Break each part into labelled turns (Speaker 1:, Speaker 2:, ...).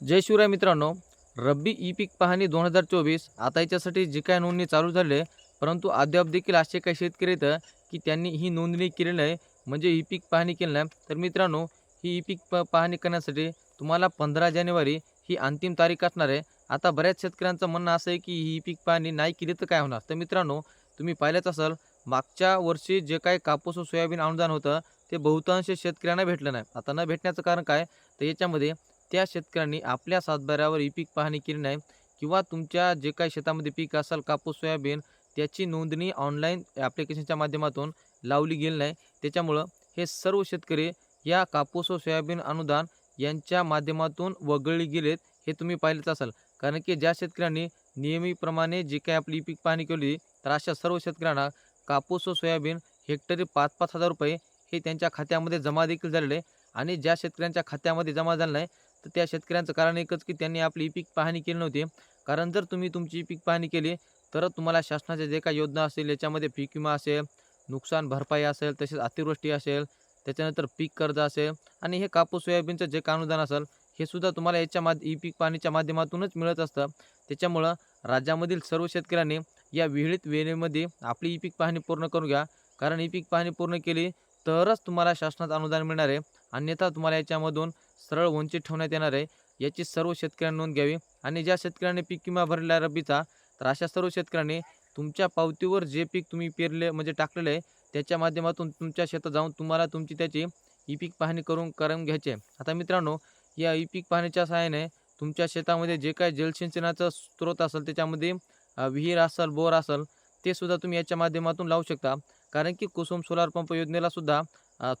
Speaker 1: जय शिवराय मित्रांनो रब्बी ई पीक पाहणी दोन हजार चोवीस आता याच्यासाठी जी काय नोंदणी चालू झाली आहे परंतु अद्याप देखील असे काही शेतकरी आहेत की त्यांनी ही नोंदणी केली नाही म्हणजे ई पीक पाहणी केली नाही तर मित्रांनो ही ई पीक प पाहणी करण्यासाठी तुम्हाला पंधरा जानेवारी ही अंतिम तारीख असणार आहे. आता बऱ्याच शेतकऱ्यांचं म्हणणं असं आहे की ही पीक पाहणी नाही केली तर काय होणार? तर मित्रांनो तुम्ही पाहिलंच असाल मागच्या वर्षी जे काही कापूस व सोयाबीन अनुदान होतं ते बहुतांश शेतकऱ्यांना भेटलं नाही. आता न भेटण्याचं कारण काय? तर याच्यामध्ये त्या शेतकऱ्यांनी आपल्या सातबाऱ्यावर ई पीक पाहणी केली नाही किंवा तुमच्या जे काही शेतामध्ये पीक असेल कापूस सोयाबीन त्याची नोंदणी ऑनलाईन ॲप्लिकेशनच्या माध्यमातून लावली गेली नाही. त्याच्यामुळं हे सर्व शेतकरी या कापूस व सोयाबीन अनुदान यांच्या माध्यमातून वगळली गेलेत हे तुम्ही पाहिलेच असाल. कारण की ज्या शेतकऱ्यांनी नियमितप्रमाणे जे काही आपली पीक पाहणी केली तर अशा सर्व शेतकऱ्यांना कापूस व सोयाबीन हेक्टरी पाच पाच हजार रुपये हे त्यांच्या खात्यामध्ये जमा देखील झालेले आहे. आणि ज्या शेतकऱ्यांच्या खात्यामध्ये जमा झालं नाही तर त्या शेतकऱ्यांचं कारण एकच की त्यांनी आपली पीक पाहणी केली नव्हती. कारण जर तुम्ही तुमची पीक पाहणी केली तर तुम्हाला शासनाच्या जे काही योजना असेल याच्यामध्ये पीक विमा असेल नुकसान भरपाई असेल तसेच अतिवृष्टी असेल त्याच्यानंतर पीक कर्ज असेल आणि हे कापूस सोयाबीनचं जे काही अनुदान असेल हे सुद्धा तुम्हाला याच्या माध ई पीक पाहणीच्या माध्यमातूनच मिळत असतं. त्याच्यामुळं राज्यामधील सर्व शेतकऱ्यांनी या विहिळीत वेळेमध्ये आपली ई पीक पाहणी पूर्ण करून घ्या. कारण ई पीक पाहणी पूर्ण केली तरच तुम्हाला शासनात अनुदान मिळणार आहे. अन्यथा तुम्हाला याच्यामधून सरळ वंचित ठेवण्यात येणार आहे. याची सर्व शेतकऱ्यांनी नोंद घ्यावी. आणि ज्या शेतकऱ्यांनी पीक विमा भरलेला रब्बीचा तर अशा सर्व शेतकऱ्यांनी तुमच्या पावतीवर जे पीक तुम्ही पेरले म्हणजे टाकलेलं आहे त्याच्या माध्यमातून तुमच्या शेतात जाऊन तुम्हाला तुमची त्याची ई पीक पाहणी करून करून घ्यायची आहे. आता मित्रांनो या ई पीक पाहणीच्या सहाय्याने तुमच्या शेतामध्ये जे काय जलसिंचनाचा स्रोत असेल त्याच्यामध्ये विहीर असेल बोर असेल ते सुद्धा तुम्ही याच्या माध्यमातून लावू शकता. कारण की कुसुम सोलार पंप योजनेला सुद्धा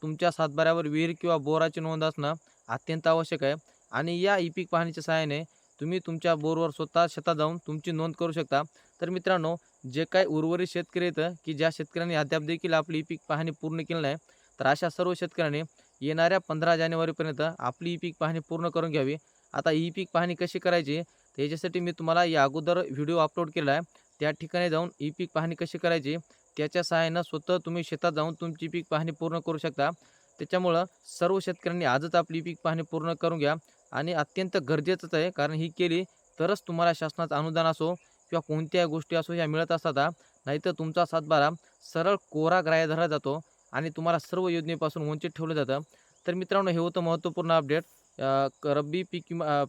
Speaker 1: तुमच्या सातबाऱ्यावर विहीर किंवा बोराची नोंद असणं अत्यंत आवश्यक आहे. आणि या ई पीक पाहणीच्या सहाय्याने तुम्ही तुमच्या बोरवर स्वतः शेतात जाऊन तुमची नोंद करू शकता. तर मित्रांनो जे काही उर्वरित शेतकरी येतं की ज्या शेतकऱ्यांनी अद्याप देखील आपली ई पीक पाहणी पूर्ण केली नाही तर अशा सर्व शेतकऱ्यांनी येणाऱ्या पंधरा जानेवारीपर्यंत आपली ई पीक पाहणी पूर्ण करून घ्यावी. आता ई पीक पाहणी कशी करायची तर याच्यासाठी मी तुम्हाला या अगोदर व्हिडिओ अपलोड केला आहे. त्या ठिकाणी जाऊन ई पीक पाहणी कशी करायची त्याच्या सहाय्यानं स्वतः तुम्ही शेतात जाऊन तुमची पीक पाहणी पूर्ण करू शकता. त्याच्यामुळं सर्व शेतकऱ्यांनी आजच आपली पीक पाहणी पूर्ण करून घ्या. आणि अत्यंत गरजेचंच आहे कारण ही केली तरच तुम्हाला शासनाचं अनुदान असो किंवा कोणत्याही गोष्टी असो ह्या मिळत असतात नाहीतर तुमचा सातबारा सरळ कोरा ग्राह्य धरला जातो आणि तुम्हाला सर्व योजनेपासून वंचित ठेवलं जातं. तर मित्रांनो हे होतं महत्त्वपूर्ण अपडेट. क- रब्बी पीक किंवा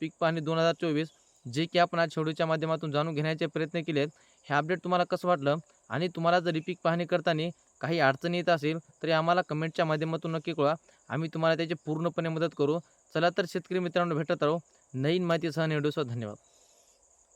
Speaker 1: पीक पाहणी दोन हजार चोवीस जे की आपण आज शेवटच्या माध्यमातून जाणून घेण्याचे प्रयत्न केले आहेत हे अपडेट तुम्हाला कसं वाटलं? आणि तुम्हाला जर पीक पाहणी करताना काही अडचणी येत असेल तरी आम्हाला कमेंटच्या माध्यमातून नक्की कळवा. आम्ही तुम्हाला त्याची पूर्णपणे मदत करू. चला तर शेतकरी मित्रांनो भेटत राहू. नवीन माहितीसह व्हिडिओसह धन्यवाद.